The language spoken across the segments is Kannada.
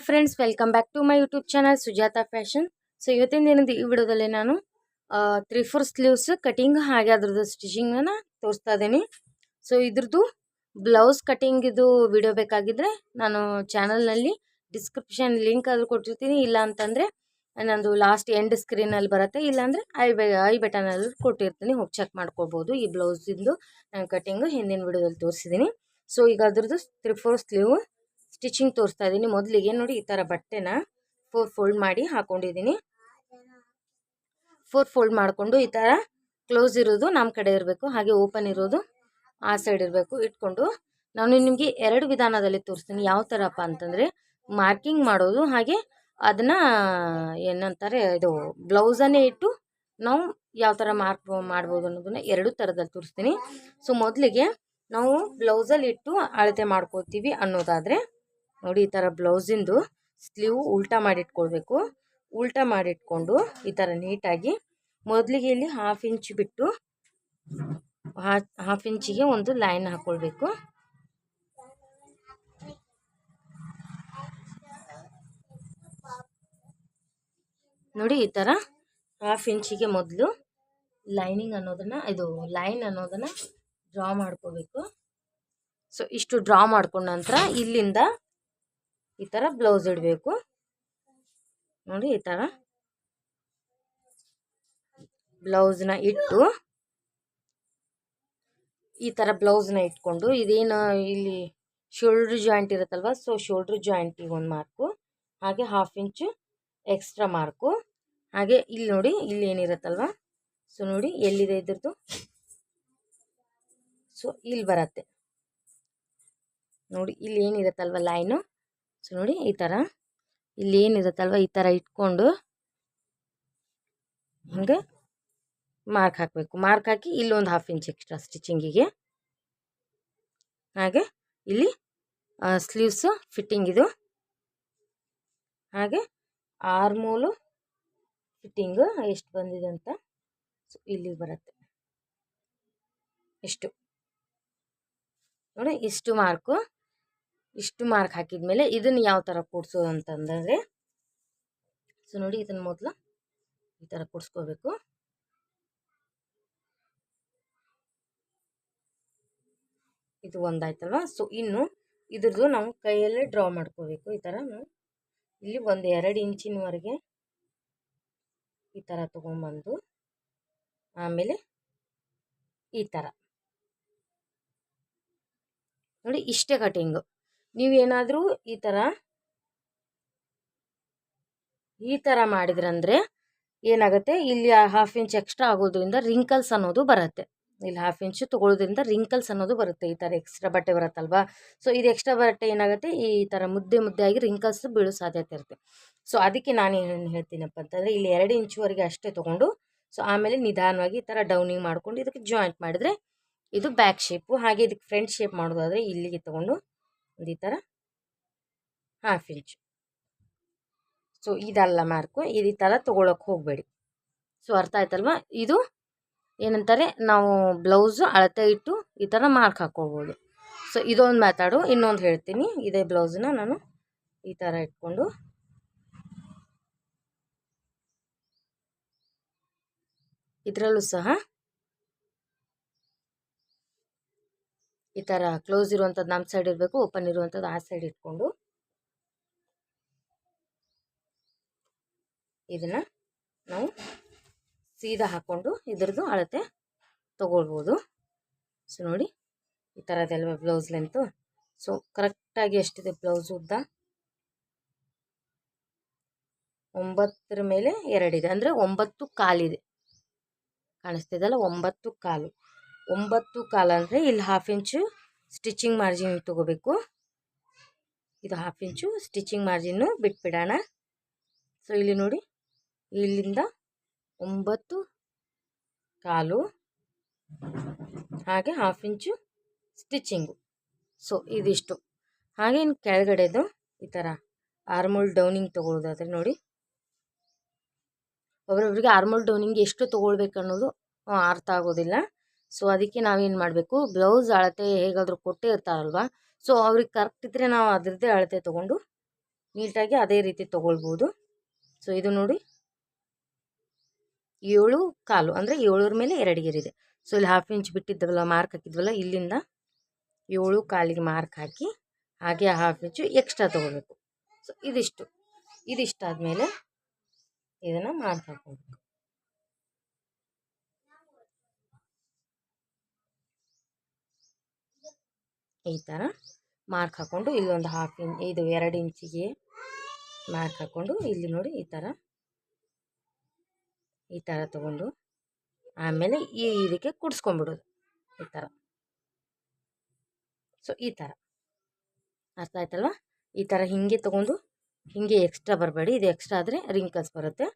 Hi friends welcome back to my YouTube channel Sujatha fashion so ಇವತ್ತಿನ ದಿನದ ಈ ವಿಡಿಯೋದಲ್ಲಿ ನಾನು ತ್ರೀ ಫೋರ್ ಸ್ಲೀವ್ಸ್ ಕಟಿಂಗ್ ಹಾಗೆ ಅದ್ರದ್ದು ಸ್ಟಿಚಿಂಗನ್ನು ತೋರಿಸ್ತಾ ಇದ್ದೀನಿ. ಸೊ ಇದ್ರದ್ದು ಬ್ಲೌಸ್ ಕಟಿಂಗ್ ಇದು ವಿಡಿಯೋ ಬೇಕಾಗಿದ್ದರೆ ನಾನು ಚಾನಲ್ನಲ್ಲಿ ಡಿಸ್ಕ್ರಿಪ್ಷನ್ ಲಿಂಕ್ ಆದರೂ ಕೊಟ್ಟಿರ್ತೀನಿ. ಇಲ್ಲ ಅಂತಂದರೆ ನಂದು ಲಾಸ್ಟ್ ಎಂಡ್ ಸ್ಕ್ರೀನಲ್ಲಿ ಬರುತ್ತೆ. ಇಲ್ಲಾಂದರೆ ಐ ಬೆ ಐ ಬಟನಲ್ಲಿ ಕೊಟ್ಟಿರ್ತೀನಿ. ಹೋಗಿ ಚೆಕ್ ಮಾಡ್ಕೊಬೋದು. ಈ ಬ್ಲೌಸಿಂದು ನಾನು ಕಟಿಂಗು ಹಿಂದಿನ ವಿಡಿಯೋದಲ್ಲಿ ತೋರಿಸಿದ್ದೀನಿ. ಸೊ ಈಗ ಅದ್ರದ್ದು ತ್ರೀ ಫೋರ್ ಸ್ಲೀವ್ ಸ್ಟಿಚಿಂಗ್ ತೋರಿಸ್ತಾ ಇದ್ದೀನಿ. ಮೊದಲಿಗೆ ನೋಡಿ, ಈ ಥರ ಬಟ್ಟೆನ ಫೋರ್ ಫೋಲ್ಡ್ ಮಾಡಿ ಹಾಕೊಂಡಿದ್ದೀನಿ. ಫೋರ್ ಫೋಲ್ಡ್ ಮಾಡಿಕೊಂಡು ಈ ಥರ ಕ್ಲೋಸ್ ಇರೋದು ನಮ್ಮ ಕಡೆ ಇರಬೇಕು, ಹಾಗೆ ಓಪನ್ ಇರೋದು ಆ ಸೈಡ್ ಇರಬೇಕು. ಇಟ್ಕೊಂಡು ನಾನು ನಿಮಗೆ ಎರಡು ವಿಧಾನದಲ್ಲಿ ತೋರಿಸ್ತೀನಿ, ಯಾವ ಥರಪ್ಪ ಅಂತಂದರೆ ಮಾರ್ಕಿಂಗ್ ಮಾಡೋದು, ಹಾಗೆ ಅದನ್ನು ಏನಂತಾರೆ, ಇದು ಬ್ಲೌಸನ್ನೇ ಇಟ್ಟು ನಾವು ಯಾವ ಥರ ಮಾರ್ಕ್ ಮಾಡ್ಬೋದು ಅನ್ನೋದನ್ನ ಎರಡು ಥರದಲ್ಲಿ ತೋರಿಸ್ತೀನಿ. ಸೊ ಮೊದಲಿಗೆ ನಾವು ಬ್ಲೌಸಲ್ಲಿ ಇಟ್ಟು ಅಳತೆ ಮಾಡ್ಕೋತೀವಿ ಅನ್ನೋದಾದರೆ ನೋಡಿ, ಈ ಥರ ಬ್ಲೌಸಿಂದು ಸ್ಲೀವ್ ಉಲ್ಟಾ ಮಾಡಿಟ್ಕೊಳ್ಬೇಕು. ಉಲ್ಟಾ ಮಾಡಿಟ್ಕೊಂಡು ಈ ಥರ ನೀಟಾಗಿ ಮೊದಲಿಗೆ ಇಲ್ಲಿ ಹಾಫ್ ಇಂಚ್ ಬಿಟ್ಟು ಹಾಫ್ ಇಂಚಿಗೆ ಒಂದು ಲೈನ್ ಹಾಕ್ಕೊಳ್ಬೇಕು ನೋಡಿ, ಈ ಥರ ಹಾಫ್ ಇಂಚಿಗೆ ಮೊದಲು ಲೈನಿಂಗ್ ಅನ್ನೋದನ್ನು, ಇದು ಲೈನ್ ಅನ್ನೋದನ್ನು ಡ್ರಾ ಮಾಡ್ಕೋಬೇಕು. ಸೊ ಇಷ್ಟು ಡ್ರಾ ಮಾಡ್ಕೊಂಡ ನಂತರ ಇಲ್ಲಿಂದ ಈ ಥರ ಬ್ಲೌಸ್ ಇಡಬೇಕು. ನೋಡಿ ಈ ಥರ ಬ್ಲೌಸ್ನ ಇಟ್ಟು ಈ ಥರ ಬ್ಲೌಸ್ನ ಇಟ್ಕೊಂಡು ಇದೇನು ಇಲ್ಲಿ ಶೋಲ್ಡ್ರ್ ಜಾಯಿಂಟ್ ಇರುತ್ತಲ್ವ, ಸೊ ಶೋಲ್ಡ್ರ್ ಜಾಯಿಂಟಿಗೆ ಒಂದು ಮಾರ್ಕು, ಹಾಗೆ ಹಾಫ್ ಇಂಚು ಎಕ್ಸ್ಟ್ರಾ ಮಾರ್ಕು. ಹಾಗೆ ಇಲ್ಲಿ ನೋಡಿ ಇಲ್ಲಿ ಏನಿರುತ್ತಲ್ವ, ಸೊ ನೋಡಿ ಎಲ್ಲಿದೆ ಇದ್ರದ್ದು. ಸೊ ಇಲ್ಲಿ ಬರತ್ತೆ. ನೋಡಿ ಇಲ್ಲಿ ಏನಿರುತ್ತಲ್ವ ಲೈನು. ಸೊ ನೋಡಿ ಈ ಥರ ಇಲ್ಲಿ ಏನಿರುತ್ತಲ್ವ ಈ ಥರ ಇಟ್ಕೊಂಡು ಹಂಗೆ ಮಾರ್ಕ್ ಹಾಕಬೇಕು. ಮಾರ್ಕ್ ಹಾಕಿ ಇಲ್ಲೊಂದು ಹಾಫ್ ಇಂಚ್ ಎಕ್ಸ್ಟ್ರಾ ಸ್ಟಿಚಿಂಗಿಗೆ ಹಾಗೆ ಇಲ್ಲಿ ಸ್ಲೀವ್ಸು ಫಿಟ್ಟಿಂಗ್ ಇದು. ಹಾಗೆ ಆರ್ಮೋಲು ಫಿಟ್ಟಿಂಗು ಎಷ್ಟು ಬಂದಿದೆ ಅಂತ ಸೊ ಇಲ್ಲಿಗೆ ಬರುತ್ತೆ. ಇಷ್ಟು ನೋಡಿ ಇಷ್ಟು ಮಾರ್ಕು ಇಷ್ಟು ಮಾರ್ಕ್ ಹಾಕಿದ ಮೇಲೆ ಇದನ್ನು ಯಾವ ಥರ ಕೂಡಿಸೋದು ಅಂತಂದರೆ ಸೊ ನೋಡಿ ಇದನ್ನು ಮೊದಲು ಈ ಥರ ಕೂಡಿಸ್ಕೋಬೇಕು. ಇದು ಒಂದಾಯ್ತಲ್ವ? ಸೊ ಇನ್ನು ಇದ್ರದ್ದು ನಾವು ಕೈಯಲ್ಲೇ ಡ್ರಾ ಮಾಡ್ಕೋಬೇಕು ಈ ಥರ ಇಲ್ಲಿ ಒಂದು ಎರಡು ಇಂಚಿನವರೆಗೆ ಈ ಥರ ತೊಗೊಂಬಂದು, ಆಮೇಲೆ ಈ ಥರ ನೋಡಿ ಇಷ್ಟೇ ಕಟಿಂಗು ನೀವೇನಾದರೂ ಈ ಥರ ಈ ಥರ ಮಾಡಿದ್ರಂದರೆ ಏನಾಗುತ್ತೆ? ಇಲ್ಲಿ ಹಾಫ್ ಇಂಚ್ ಎಕ್ಸ್ಟ್ರಾ ಆಗೋದ್ರಿಂದ ರಿಂಕಲ್ಸ್ ಅನ್ನೋದು ಬರುತ್ತೆ. ಇಲ್ಲಿ ಹಾಫ್ ಇಂಚು ತೊಗೊಳೋದ್ರಿಂದ ರಿಂಕಲ್ಸ್ ಅನ್ನೋದು ಬರುತ್ತೆ ಈ ಥರ ಎಕ್ಸ್ಟ್ರಾ ಬಟ್ಟೆ ಬರುತ್ತಲ್ವಾ? ಸೊ ಇದು ಎಕ್ಸ್ಟ್ರಾ ಬಟ್ಟೆ ಏನಾಗುತ್ತೆ? ಈ ಥರ ಮುದ್ದೆ ಮುದ್ದೆ ಆಗಿ ರಿಂಕಲ್ಸ್ ಬೀಳೋ ಸಾಧ್ಯತೆ ಇರುತ್ತೆ. ಸೊ ಅದಕ್ಕೆ ನಾನು ಏನು ಹೇಳ್ತೀನಪ್ಪ ಅಂತಂದರೆ, ಇಲ್ಲಿ ಎರಡು ಇಂಚುವರೆಗೆ ಅಷ್ಟೇ ತೊಗೊಂಡು ಸೊ ಆಮೇಲೆ ನಿಧಾನವಾಗಿ ಈ ಥರ ಡೌನಿಂಗ್ ಮಾಡಿಕೊಂಡು ಇದಕ್ಕೆ ಜಾಯಿಂಟ್ ಮಾಡಿದರೆ, ಇದು ಬ್ಯಾಕ್ ಶೇಪು ಹಾಗೆ ಇದಕ್ಕೆ ಫ್ರಂಟ್ ಶೇಪ್ ಮಾಡೋದಾದರೆ ಇಲ್ಲಿಗೆ ತೊಗೊಂಡು ಒಂದು ಈ ಥರ ಹಾಫ್ ಇಂಚ್ ಸೊ ಇದಲ್ಲ ಮಾರ್ಕು ಇದು ಈ ಥರ ತೊಗೊಳಕ್ಕೆ ಹೋಗಬೇಡಿ. ಸೊ ಅರ್ಥ ಆಯ್ತಲ್ವ? ಇದು ಏನಂತಾರೆ? ನಾವು ಬ್ಲೌಸು ಅಳತೆ ಇಟ್ಟು ಈ ಥರ ಮಾರ್ಕ್ ಹಾಕ್ಕೊಳ್ಬೋದು ಸೊ ಇದೊಂದು ಮಾತಾಡು, ಇನ್ನೊಂದು ಹೇಳ್ತೀನಿ. ಇದೇ ಬ್ಲೌಸನ್ನ ನಾನು ಈ ಥರ ಇಟ್ಕೊಂಡು. ಇದರಲ್ಲೂ ಸಹ ಈ ಥರ ಕ್ಲೋಸ್ ಇರುವಂಥದ್ದು ನಮ್ಮ ಸೈಡ್ ಇರಬೇಕು ಓಪನ್ ಇರುವಂಥದ್ದು ಆ ಸೈಡ್ ಇಟ್ಕೊಂಡು ಇದನ್ನು ನಾವು ಸೀದಾ ಹಾಕ್ಕೊಂಡು ಇದ್ರದ್ದು ಅಳತೆ ತೊಗೊಳ್ಬೋದು. ಸೊ ನೋಡಿ ಈ ಥರದಲ್ವ ಬ್ಲೌಸ್ ಲೆಂತು ಸೊ ಕರೆಕ್ಟಾಗಿ ಎಷ್ಟಿದೆ ಬ್ಲೌಸ್ ಉದ್ದ? ಒಂಬತ್ತರ ಮೇಲೆ ಎರಡಿದೆ. ಅಂದರೆ ಒಂಬತ್ತು ಕಾಲಿದೆ. ಕಾಣಿಸ್ತಿದೆಲ್ಲ ಒಂಬತ್ತು ಕಾಲು. ಒಂಬತ್ತು ಕಾಲು ಅಂದರೆ ಇಲ್ಲಿ ಹಾಫ್ ಇಂಚು ಸ್ಟಿಚಿಂಗ್ ಮಾರ್ಜಿನ್ ತೊಗೋಬೇಕು. ಇದು ಹಾಫ್ ಇಂಚು ಸ್ಟಿಚಿಂಗ್ ಮಾರ್ಜಿನ್ನು ಬಿಟ್ಬಿಡೋಣ. ಸೊ ಇಲ್ಲಿ ನೋಡಿ, ಇಲ್ಲಿಂದ ಒಂಬತ್ತು ಕಾಲು, ಹಾಗೆ ಹಾಫ್ ಇಂಚು ಸ್ಟಿಚಿಂಗು ಸೊ ಇದಿಷ್ಟು. ಹಾಗೆ ಇನ್ನು ಕೆಳಗಡೆದು ಈ ಥರ ಆರ್ಮೋಲ್ ಡೌನಿಂಗ್ ತೊಗೊಳ್ಳೋದಾದರೆ ನೋಡಿ. ಒಬ್ರೊಬ್ರಿಗೆ ಆರ್ಮೋಲ್ ಡೌನಿಂಗ್ ಎಷ್ಟು ತೊಗೊಳ್ಬೇಕು ಅನ್ನೋದು ಅರ್ಥ ಆಗೋದಿಲ್ಲ. ಸೊ, ಅದಕ್ಕೆ ನಾವೇನು ಮಾಡಬೇಕು? ಬ್ಲೌಸ್ ಅಳತೆ ಹೇಗಾದರೂ ಕೊಟ್ಟೇ ಇರ್ತಾರಲ್ವ? ಸೊ, ಅವ್ರಿಗೆ ಕರೆಕ್ಟ್ ಇದ್ದರೆ ನಾವು ಅದರದ್ದೇ ಅಳತೆ ತೊಗೊಂಡು ನೀಟಾಗಿ ಅದೇ ರೀತಿ ತೊಗೊಳ್ಬೋದು. ಸೊ, ಇದು ನೋಡಿ. ಏಳು ಕಾಲು, ಅಂದರೆ ಏಳೂರ ಮೇಲೆ ಎರಡು ಇದೆ ಸೊ, ಇಲ್ಲಿ ಹಾಫ್ ಇಂಚ್ ಬಿಟ್ಟಿದ್ದವಲ್ಲ ಮಾರ್ಕ್ ಹಾಕಿದ್ವಲ್ಲ, ಇಲ್ಲಿಂದ ಏಳು ಕಾಲಿಗೆ ಮಾರ್ಕ್ ಹಾಕಿ, ಹಾಗೆ ಹಾಫ್ ಇಂಚು ಎಕ್ಸ್ಟ್ರಾ ತೊಗೋಬೇಕು ಸೊ, ಇದಿಷ್ಟು. ಇದಿಷ್ಟಾದಮೇಲೆ ಇದನ್ನು ಮಾರ್ಕ್ ಹಾಕೋಬೇಕು ಈ ಥರ ಮಾರ್ಕ್ ಹಾಕ್ಕೊಂಡು ಇಲ್ಲೊಂದು ಹಾಫ್ ಇಂಚ್ ಇದು ಎರಡು ಇಂಚಿಗೆ ಮಾರ್ಕ್ ಹಾಕ್ಕೊಂಡು ಇಲ್ಲಿ ನೋಡಿ ಈ ಥರ ಈ ಥರ ತೊಗೊಂಡು ಆಮೇಲೆ ಈ ಇದಕ್ಕೆ ಕುಡಿಸ್ಕೊಂಬಿಡೋದು ಈ ಥರ ಸೊ ಈ ಥರ ಅರ್ಥ ಆಯ್ತಲ್ವ? ಈ ಥರ ಹೀಗೆ ತೊಗೊಂಡು ಹೀಗೆ ಎಕ್ಸ್ಟ್ರಾ ಬರಬೇಡಿ. ಇದು ಎಕ್ಸ್ಟ್ರಾ ಆದರೆ ರಿಂಕಲ್ಸ್ ಬರುತ್ತೆ.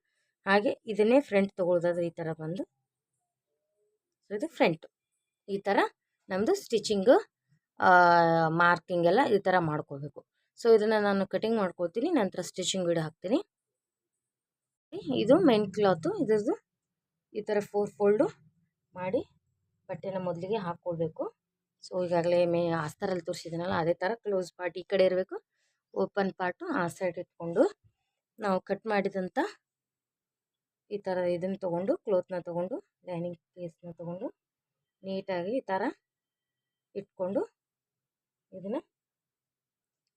ಹಾಗೆ ಇದನ್ನೇ ಫ್ರಂಟ್ ತೊಗೊಳ್ಳೋದಾದ್ರೆ ಈ ಥರ ಬಂದು. ಸೊ ಇದು ಫ್ರಂಟು ಈ ಥರ ನಮ್ಮದು ಸ್ಟಿಚಿಂಗು ಮಾರ್ಕಿಂಗ್ ಎಲ್ಲ ಈ ಥರ ಮಾಡ್ಕೋಬೇಕು. ಸೊ ಇದನ್ನು ನಾನು ಕಟಿಂಗ್ ಮಾಡ್ಕೋತೀನಿ ನಂತರ ಸ್ಟಿಚಿಂಗ್ ಗಿಡ ಹಾಕ್ತೀನಿ. ಇದು ಮೈನ್ ಕ್ಲಾತು ಇದರದ್ದು ಈ ಥರ ಫೋರ್ ಫೋಲ್ಡು ಮಾಡಿ ಬಟ್ಟೆನ ಮೊದಲಿಗೆ ಹಾಕ್ಕೊಳ್ಬೇಕು. ಸೊ ಈಗಾಗಲೇ ಮೇ ಆಸ್ತರಲ್ಲಿ ತೋರಿಸಿದ್ದೀನಲ್ಲ ಅದೇ ಥರ ಕ್ಲೋಸ್ ಪಾರ್ಟ್ ಈ ಕಡೆ ಇರಬೇಕು. ಓಪನ್ ಪಾರ್ಟು ಆ ಸೈಡ್ ಇಟ್ಕೊಂಡು ನಾವು ಕಟ್ ಮಾಡಿದಂಥ ಈ ಥರ ಇದನ್ನು ತೊಗೊಂಡು ಕ್ಲೋತ್ನ ತೊಗೊಂಡು ಲೈನಿಂಗ್ ಪೀಸ್ನ ತೊಗೊಂಡು, ನೀಟಾಗಿ ಈ ಥರ ಇಟ್ಕೊಂಡು ಇದನ್ನು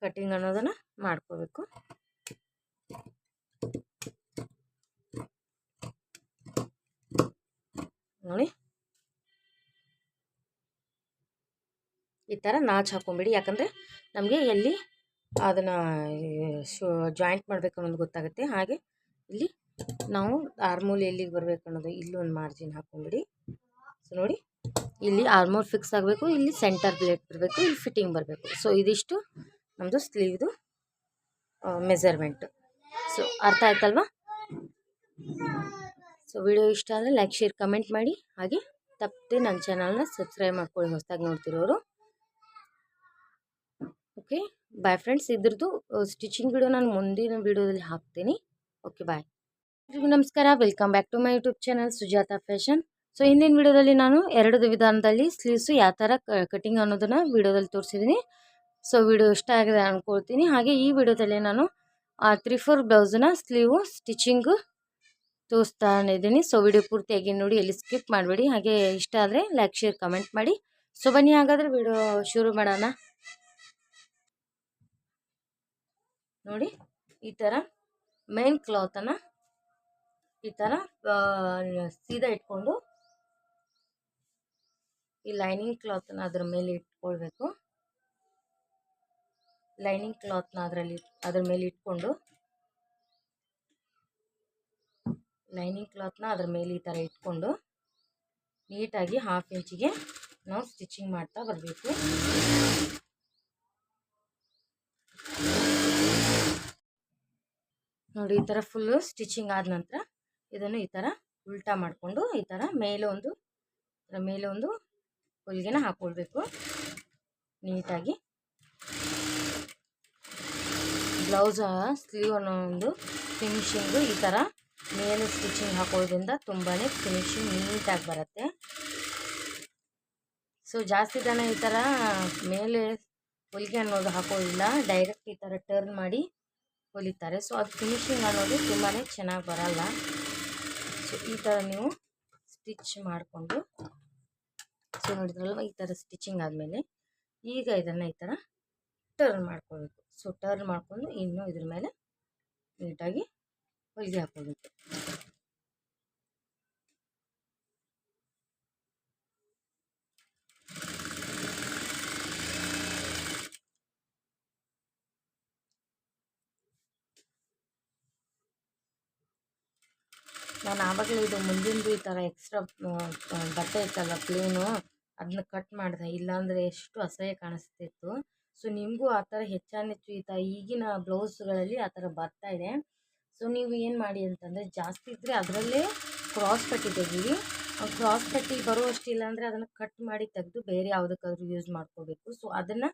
ಕಟಿಂಗ್ ಅನ್ನೋದನ್ನು ಮಾಡ್ಕೋಬೇಕು. ನೋಡಿ. ಈ ಥರ ನಾಚ್ ಹಾಕೊಂಬಿಡಿ. ಯಾಕಂದರೆ ನಮಗೆ ಎಲ್ಲಿ ಅದನ್ನು ಜಾಯಿಂಟ್ ಮಾಡಬೇಕು ಅನ್ನೋದು ಗೊತ್ತಾಗುತ್ತೆ. ಹಾಗೆ ಇಲ್ಲಿ ನಾವು ಆರ್ಮೂಲ್ ಎಲ್ಲಿಗೆ ಬರಬೇಕು ಅನ್ನೋದು, ಇಲ್ಲೊಂದು ಮಾರ್ಜಿನ್ ಹಾಕೊಂಬಿಡಿ. ಸೊ ನೋಡಿ. ಇಲ್ಲಿ ಆರ್ಮೋರ್ ಫಿಕ್ಸ್ ಆಗಬೇಕು, ಇಲ್ಲಿ ಸೆಂಟರ್ ಪ್ಲೇಟ್ ಬರಬೇಕು ಇಲ್ಲಿ ಫಿಟ್ಟಿಂಗ್ ಬರಬೇಕು. ಸೊ ಇದಿಷ್ಟು ನಮ್ಮದು ಸ್ಲೀವ್ದು ಮೆಜರ್ಮೆಂಟ್ ಸೊ ಅರ್ಥ ಆಯ್ತಲ್ವಾ? ಸೊ ವಿಡಿಯೋ ಇಷ್ಟ ಆದರೆ ಲೈಕ್ ಶೇರ್ ಕಮೆಂಟ್ ಮಾಡಿ. ಹಾಗೆ ತಪ್ಪದೆ ನನ್ನ ಚಾನಲ್ನ ಸಬ್ಸ್ಕ್ರೈಬ್ ಮಾಡ್ಕೊಳ್ಳಿ ಹೊಸದಾಗಿ ನೋಡ್ತಿರೋರು. ಓಕೆ ಬಾಯ್ ಫ್ರೆಂಡ್ಸ್ ಇದ್ರದ್ದು ಸ್ಟಿಚಿಂಗ್ ವಿಡಿಯೋ ನಾನು ಮುಂದಿನ ವಿಡಿಯೋದಲ್ಲಿ ಹಾಕ್ತೀನಿ. ಓಕೆ ಬಾಯ್ ನಮಸ್ಕಾರ. Welcome back to my YouTube channel Sujata fashion so ಹಿಂದಿನ ವಿಡಿಯೋದಲ್ಲಿ ನಾನು ಎರಡು ವಿಧಾನದಲ್ಲಿ ಸ್ಲೀವ್ಸು ಯಾವ ಥರ ಕಟಿಂಗ್ ಅನ್ನೋದನ್ನು ವಿಡಿಯೋದಲ್ಲಿ ತೋರಿಸಿದ್ದೀನಿ ಸೊ ವಿಡಿಯೋ ಇಷ್ಟ ಆಗಿದೆ ಅಂದ್ಕೊಳ್ತೀನಿ ಹಾಗೆ ಈ ವಿಡಿಯೋದಲ್ಲಿ ನಾನು ಆ ತ್ರೀ ಫೋರ್ ಬ್ಲೌಸನ್ನ ಸ್ಲೀವು ಸ್ಟಿಚಿಂಗು ತೋರಿಸ್ತಾ ಇದ್ದೀನಿ. ಸೊ ವಿಡಿಯೋ ಪೂರ್ತಿಯಾಗಿ ನೋಡಿ, ಎಲ್ಲಿ ಸ್ಕಿಪ್ ಮಾಡಬೇಡಿ. ಹಾಗೆ ಇಷ್ಟ ಆದರೆ ಲೈಕ್ ಶೇರ್ ಕಮೆಂಟ್ ಮಾಡಿ. ಸೊ ಬನ್ನಿ ಹಾಗಾದರೆ ವಿಡಿಯೋ ಶುರು ಮಾಡೋಣ. ನೋಡಿ, ಈ ಥರ ಮೇನ್ ಕ್ಲಾತನ್ನು ಈ ಥರ ಸೀದಾ ಇಟ್ಕೊಂಡು ಈ ಲೈನಿಂಗ್ ಕ್ಲಾತ್ನ ಅದ್ರ ಮೇಲೆ ಇಟ್ಕೊಳ್ಬೇಕು. ಲೈನಿಂಗ್ ಕ್ಲಾತ್ನ ಅದರಲ್ಲಿ ಅದ್ರ ಮೇಲೆ ಇಟ್ಕೊಂಡು ಲೈನಿಂಗ್ ಕ್ಲಾತ್ನ ಅದ್ರ ಮೇಲೆ ಈ ಥರ ಇಟ್ಕೊಂಡು ನೀಟಾಗಿ ಹಾಫ್ ಇಂಚಿಗೆ ನಾವು ಸ್ಟಿಚಿಂಗ್ ಮಾಡ್ತಾ ಬರಬೇಕು. ನೋಡಿ, ಈ ಥರ ಫುಲ್ಲು ಸ್ಟಿಚಿಂಗ್ ಆದ ನಂತರ ಇದನ್ನು ಈ ಥರ ಉಲ್ಟಾ ಮಾಡಿಕೊಂಡು ಈ ಥರ ಮೇಲೆ ಒಂದು ಮೇಲೆ ಒಂದು ಹೊಲಿಗೆನ ಹಾಕ್ಕೊಳ್ಬೇಕು ನೀಟಾಗಿ. ಬ್ಲೌಸ್, ಸ್ಲೀವ್ ಅನ್ನೋ ಒಂದು ಫಿನಿಶಿಂಗು ಈ ಥರ ಮೇಲೆ ಸ್ಟಿಚಿಂಗ್ ಹಾಕೋದ್ರಿಂದ ತುಂಬಾ ಫಿನಿಶಿಂಗ್ ನೀಟಾಗಿ ಬರುತ್ತೆ. ಸೊ, ಜಾಸ್ತಿ ಜನ ಈ ಥರ ಮೇಲೆ ಹೊಲಿಗೆ ಅನ್ನೋದು ಹಾಕೋದಿಲ್ಲ. ಡೈರೆಕ್ಟ್ ಈ ಥರ ಟರ್ನ್ ಮಾಡಿ ಹೊಲಿತಾರೆ. ಸೊ, ಅದು ಫಿನಿಶಿಂಗ್ ಅನ್ನೋದು ತುಂಬಾ ಚೆನ್ನಾಗಿ ಬರಲ್ಲ. ಸೊ, ಈ ಥರ ನೀವು ಸ್ಟಿಚ್ ಮಾಡಿಕೊಂಡು ಸೊ ನೋಡಿದ್ರಲ್ವ ಈ ಥರ ಸ್ಟಿಚಿಂಗ್ ಆದಮೇಲೆ ಈಗ ಇದನ್ನು ಈ ಥರ ಟರ್ನ್ ಮಾಡ್ಕೋಬೇಕು. ಸೊ ಟರ್ನ್ ಮಾಡಿಕೊಂಡು ಇನ್ನು ಇದ್ರ ಮೇಲೆ ನೀಟಾಗಿ ಹೊಲಿಗೆ ಹಾಕೋಬೇಕು ನಾನು ಆವಾಗಲೇ ಇದು ಮುಂದಿಂದು ಈ ಥರ ಎಕ್ಸ್ಟ್ರಾ ಬಟ್ಟೆ ಇತ್ತಲ್ಲ ಪ್ಲೇನು ಅದನ್ನ ಕಟ್ ಮಾಡಿದೆ. ಇಲ್ಲಾಂದರೆ ಎಷ್ಟು ಅಸಹ್ಯ ಕಾಣಿಸ್ತಿತ್ತು. ಸೊ ನಿಮಗೂ ಆ ಥರ ಹೆಚ್ಚಾನೆಚ್ಚು ಈ ಥರ ಈಗಿನ ಬ್ಲೌಸ್ಗಳಲ್ಲಿ ಆ ಥರ ಬರ್ತಾ ಇದೆ. ಸೊ ನೀವು ಏನು ಮಾಡಿ ಅಂತಂದರೆ ಜಾಸ್ತಿ ಇದ್ದರೆ ಅದರಲ್ಲೇ ಕ್ರಾಸ್ ಕಟ್ಟಿ ತೆಗೀರಿ. ಕ್ರಾಸ್ ಕಟ್ಟಿ ಬರುವಷ್ಟಿಲ್ಲ ಅಂದರೆ ಅದನ್ನು ಕಟ್ ಮಾಡಿ ತೆಗೆದು ಬೇರೆ ಯಾವುದಕ್ಕಾದ್ರೂ ಯೂಸ್ ಮಾಡ್ಕೋಬೇಕು. ಸೊ ಅದನ್ನು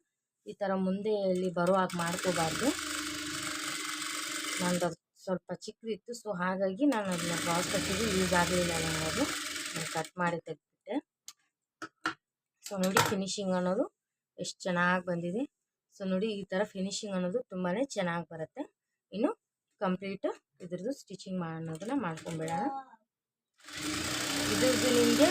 ಈ ಥರ ಮುಂದೆ ಇಲ್ಲಿ ಬರೋ ಹಾಗೆ ಮಾಡ್ಕೋಬಾರ್ದು. ನಂದು ಸ್ವಲ್ಪ ಚಿಕ್ಕದಿತ್ತು. ಸೊ ಹಾಗಾಗಿ ನಾನು ಅದನ್ನ ಕ್ರಾಸ್ ಕಟ್ಟಿಗೆ ಯೂಸ್ ಆಗಲಿಲ್ಲ ಅನ್ನೋದು ನಾನು ಕಟ್ ಮಾಡಿ ತೆಗೆದ್ಬಿಟ್ಟೆ ಸೊ ನೋಡಿ ಫಿನಿಶಿಂಗ್ ಅನ್ನೋದು ಎಷ್ಟು ಚೆನ್ನಾಗಿ ಬಂದಿದೆ. ಸೊ ನೋಡಿ ಈ ಥರ ಫಿನಿಶಿಂಗ್ ಅನ್ನೋದು ತುಂಬಾ ಚೆನ್ನಾಗಿ ಬರುತ್ತೆ. ಇನ್ನು ಕಂಪ್ಲೀಟ್ ಇದ್ರದ್ದು ಸ್ಟಿಚಿಂಗ್ ಮಾಡೋದನ್ನ ಮಾಡ್ಕೊಂಬಿಡೋಣ. ಇದ್ರದ್ದು ನಿಮಗೆ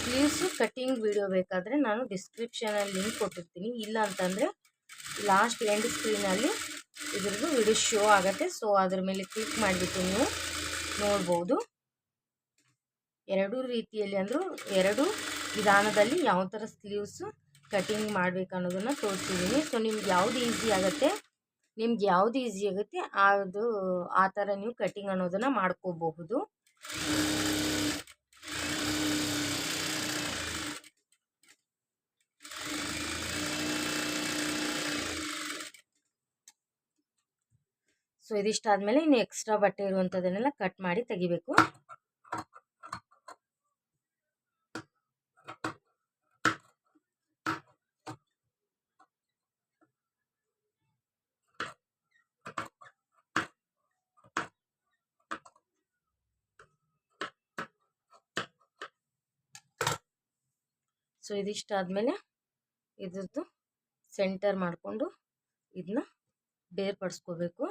ಸ್ಲೀವ್ಸು ಕಟ್ಟಿಂಗ್ ವಿಡಿಯೋ ಬೇಕಾದರೆ ನಾನು ಡಿಸ್ಕ್ರಿಪ್ಷನಲ್ಲಿ ಲಿಂಕ್ ಕೊಟ್ಟಿರ್ತೀನಿ. ಇಲ್ಲ ಅಂತಂದರೆ ಲಾಸ್ಟ್ ಎಂಡ್ ಸ್ಕ್ರೀನಲ್ಲಿ ಇದ್ರದ್ದು ವಿಡಿಯೋ ಶೋ ಆಗುತ್ತೆ. ಸೊ ಅದ್ರ ಮೇಲೆ ಕ್ಲಿಕ್ ಮಾಡಿಬಿಟ್ಟು ನೀವು ನೋಡ್ಬೋದು. ಎರಡೂ ರೀತಿಯಲ್ಲಿ ಅಂದರೂ ಎರಡು ವಿಧಾನದಲ್ಲಿ ಯಾವ ಥರ ಸ್ಲೀವ್ಸು ಕಟಿಂಗ್ ಮಾಡಬೇಕು ಅನ್ನೋದನ್ನು ತೋರಿಸಿದ್ದೀನಿ. ಸೊ ನಿಮ್ಗೆ ಯಾವುದು ಈಸಿ ಆಗುತ್ತೆ, ನಿಮ್ಗೆ ಯಾವುದು ಈಸಿ ಆಗುತ್ತೆ, ಅದು, ಆ ಥರ ನೀವು ಕಟಿಂಗ್ ಅನ್ನೋದನ್ನು ಮಾಡ್ಕೋಬಹುದು. ಸೊ ಇದಿಷ್ಟಾದಮೇಲೆ ಇನ್ನು ಎಕ್ಸ್ಟ್ರಾ ಬಟ್ಟೆ ಇರುವಂಥದ್ದನ್ನೆಲ್ಲ ಕಟ್ ಮಾಡಿ ತೆಗಿಬೇಕು. ಸೊ, ಇದಿಷ್ಟು ಆದಮೇಲೆ ಇದ್ರದ್ದು ಸೆಂಟರ್ ಮಾಡಿಕೊಂಡು ಇದನ್ನ ಬೇರ್ಪಡಿಸ್ಕೋಬೇಕು.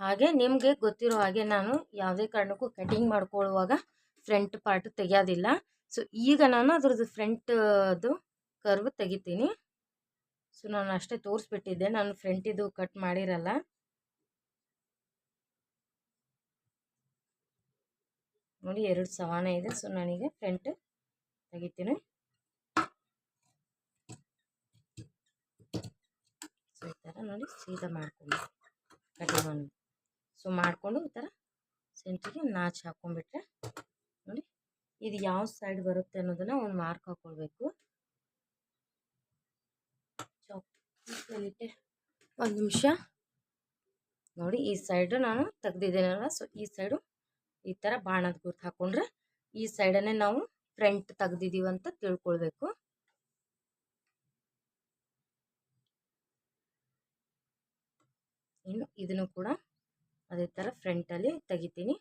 ಹಾಗೆ ನಿಮಗೆ ಗೊತ್ತಿರೋ ಹಾಗೆ ನಾನು ಯಾವುದೇ ಕಾರಣಕ್ಕೂ ಕಟಿಂಗ್ ಮಾಡ್ಕೊಳ್ಳುವಾಗ ಫ್ರಂಟ್ ಪಾರ್ಟ್ ತೆಗೆಯೋದಿಲ್ಲ. ಸೊ ಈಗ ನಾನು ಅದ್ರದ್ದು ಫ್ರಂಟ್ದು ಕರ್ವ್ ತೆಗಿತೀನಿ. ಸೊ ನಾನು ಅಷ್ಟೇ ತೋರಿಸ್ಬಿಟ್ಟಿದ್ದೆ. ನಾನು ಫ್ರಂಟಿದು ಕಟ್ ಮಾಡಿರಲ್ಲ. ನೋಡಿ, ಎರಡು ಸವಾನ ಇದೆ. ಸೊ ನನಗೆ ಫ್ರಂಟ್ ತೆಗಿತೀನಿ. ಸೊ ಈ ಥರ ನೋಡಿ ಸೀದಾ ಮಾಡ್ಕೊಂಡು ಕಟಿಂಗ್ ಸೊ ಮಾಡಿಕೊಂಡು ಈ ಥರ ಸೆಂಟ್ರಿಗೆ ನಾಚ್ ಹಾಕ್ಕೊಂಡ್ಬಿಟ್ರೆ ನೋಡಿ ಇದು ಯಾವ ಸೈಡ್ ಬರುತ್ತೆ ಅನ್ನೋದನ್ನು ಒಂದು ಮಾರ್ಕ್ ಹಾಕ್ಕೊಳ್ಬೇಕು ಒಂದು ನಿಮಿಷ. ನೋಡಿ, ಈ ಸೈಡು ನಾನು ತೆಗ್ದಿದ್ದೀನಲ್ಲ ಸೊ ಈ ಸೈಡು ಈ ಥರ ಬಾಣದ ಗುರ್ತು ಹಾಕ್ಕೊಂಡ್ರೆ ಈ ಸೈಡನ್ನೇ ನಾವು ಫ್ರಂಟ್ ಅಂತ ತಿಳ್ಕೊಳ್ಬೇಕು. ಇನ್ನು ಇದನ್ನು ಕೂಡ ಅದೇ ಥರ ಫ್ರಂಟಲ್ಲಿ ತೆಗಿತೀನಿ.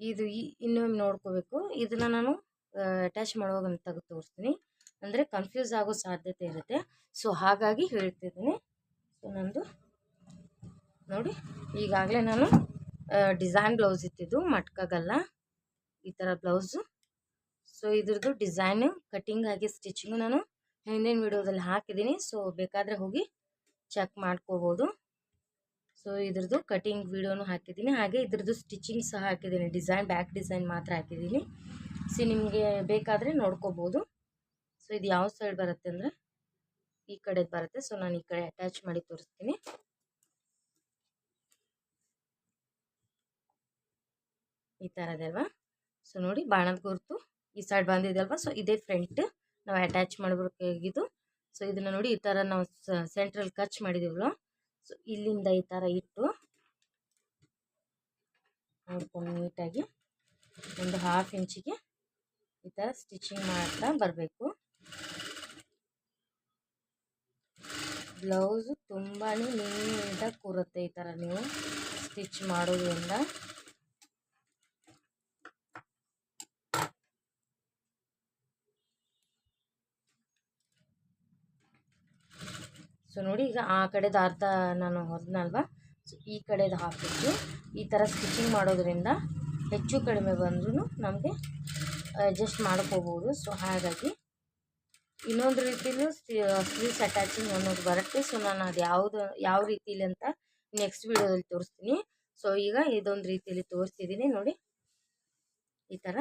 ಇದು ಇನ್ನೊಮ್ಮೆ ನೋಡ್ಕೋಬೇಕು. ಇದನ್ನು ನಾನು ಅಟ್ಯಾಚ್ ಮಾಡುವಾಗ ತೆಗೆದು ತೋರಿಸ್ತೀನಿ. ಅಂದರೆ ಕನ್ಫ್ಯೂಸ್ ಆಗೋ ಸಾಧ್ಯತೆ ಇರುತ್ತೆ. ಸೊ ಹಾಗಾಗಿ ಹೇಳ್ತಿದ್ದೀನಿ. ಸೊ ನಂದು ನೋಡಿ, ಈಗಾಗಲೇ ನಾನು ಡಿಸೈನ್ ಬ್ಲೌಸ್ ಇತ್ತಿದ್ದು ಮಟ್ಕಾಗಲ್ಲ. ಈ ಥರ ಬ್ಲೌಸು ಸೊ ಇದ್ರದ್ದು ಡಿಸೈನು ಕಟ್ಟಿಂಗ್ ಆಗಿ ಸ್ಟಿಚಿಂಗು ನಾನು ಹಿಂದಿನ ವಿಡಿಯೋದಲ್ಲಿ ಹಾಕಿದ್ದೀನಿ. ಸೊ ಬೇಕಾದರೆ ಹೋಗಿ ಚೆಕ್ ಮಾಡ್ಕೋಬೋದು. ಸೊ ಇದ್ರದ್ದು ಕಟಿಂಗ್ ವಿಡಿಯೋನು ಹಾಕಿದ್ದೀನಿ. ಹಾಗೆ ಇದ್ರದ್ದು ಸ್ಟಿಚಿಂಗ್ ಸಹ ಹಾಕಿದ್ದೀನಿ. ಡಿಸೈನ್ ಬ್ಯಾಕ್ ಡಿಸೈನ್ ಮಾತ್ರ ಹಾಕಿದ್ದೀನಿ. ಸಿ ನಿಮಗೆ ಬೇಕಾದರೆ ನೋಡ್ಕೋಬೋದು. ಸೊ, ಇದು ಯಾವ ಸೈಡ್ ಬರುತ್ತೆ ಅಂದರೆ ಈ ಕಡೆ ಬರುತ್ತೆ. ಸೊ, ನಾನು ಈ ಕಡೆ ಅಟ್ಯಾಚ್ ಮಾಡಿ ತೋರಿಸ್ತೀನಿ. ಈ ಥರದೇ ಅಲ್ವಾ? ಸೊ, ನೋಡಿ ಬಾಣದ ಗುರುತು ಈ ಸೈಡ್ ಬಂದಿದೆ ಅಲ್ವಾ? ಸೊ, ಇದೇ ಫ್ರಂಟ್ ನಾವು ಅಟ್ಯಾಚ್ ಮಾಡಬೇಕಾಗಿದ್ದು. ಸೊ, ಇದನ್ನು ನೋಡಿ ಈ ಥರ ನಾವು ಸೆಂಟ್ರಲ್ ಕಚ್ ಮಾಡಿದೀವಲ್ಲ ಸೊ, ಇಲ್ಲಿಂದ ಈ ಥರ ಇಟ್ಟು ನೋಡ್ಕೊಂಡು ನೀಟಾಗಿ ಒಂದು ಹಾಫ್ ಇಂಚಿಗೆ ಈ ಥರ ಸ್ಟಿಚಿಂಗ್ ಮಾಡ್ತಾ ಬರಬೇಕು. ಬ್ಲೌಸು ತುಂಬಾ ನೀಟಾಗಿ ಕೂರುತ್ತೆ ಈ ಥರ ನೀವು ಸ್ಟಿಚ್ ಮಾಡೋದ್ರಿಂದ. ಸೊ ನೋಡಿ ಈಗ ಆ ಕಡೆದು ಅರ್ಧ ನಾನು ಹೊದ್ನಲ್ವಾ? ಸೊ ಈ ಕಡೆದು ಹಾಕಿದ್ದು. ಈ ಥರ ಸ್ಟಿಚಿಂಗ್ ಮಾಡೋದ್ರಿಂದ ಹೆಚ್ಚು ಕಡಿಮೆ ಬಂದ್ರೂ ನಮಗೆ ಅಡ್ಜಸ್ಟ್ ಮಾಡ್ಕೋಬೋದು. ಸೊ ಹಾಗಾಗಿ ಇನ್ನೊಂದು ರೀತಿಲೂ ಸ್ಲೀವ್ಸ್ ಅಟ್ಯಾಚಿಂಗ್ ಅನ್ನೋದು ಬರುತ್ತೆ. ಸೊ ನಾನು ಅದು ಯಾವುದು, ಯಾವ ರೀತಿಲಿ ಅಂತ ನೆಕ್ಸ್ಟ್ ವಿಡಿಯೋದಲ್ಲಿ ತೋರಿಸ್ತೀನಿ. ಸೊ ಈಗ ಇದೊಂದು ರೀತಿಯಲ್ಲಿ ತೋರಿಸ್ತಿದ್ದೀನಿ ನೋಡಿ. ಈ ಥರ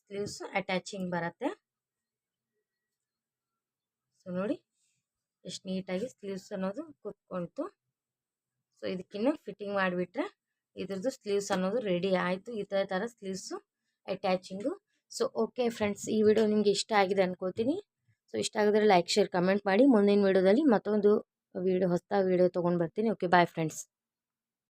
ಸ್ಲೀವ್ಸ್ ಅಟ್ಯಾಚಿಂಗ್ ಬರುತ್ತೆ. ಸೊ ನೋಡಿ ಎಷ್ಟು ನೀಟಾಗಿ ಸ್ಲೀವ್ಸ್ ಅನ್ನೋದು ಕುತ್ಕೊಳ್ತು. ಸೊ ಇದಕ್ಕಿನ್ನು ಫಿಟ್ಟಿಂಗ್ ಮಾಡಿಬಿಟ್ರೆ ಇದ್ರದ್ದು ಸ್ಲೀವ್ಸ್ ಅನ್ನೋದು ರೆಡಿ ಆಯಿತು. ಈ ಥರ ಥರ sleeves attaching so okay friends ಈ ವಿಡಿಯೋ ನಿಮಗೆ ಇಷ್ಟ ಆಗಿದೆ ಅನ್ಕೋತೀನಿ. ಸೊ ಇಷ್ಟ ಆಗಿದ್ರೆ ಲೈಕ್ ಶೇರ್ ಕಮೆಂಟ್ ಮಾಡಿ ಮುಂದಿನ ವೀಡಿಯೋದಲ್ಲಿ ಮತ್ತೊಂದು ವೀಡಿಯೋ ಹೊಸ ವೀಡಿಯೋ ತೊಗೊಂಡು ಬರ್ತೀನಿ. Okay bye friends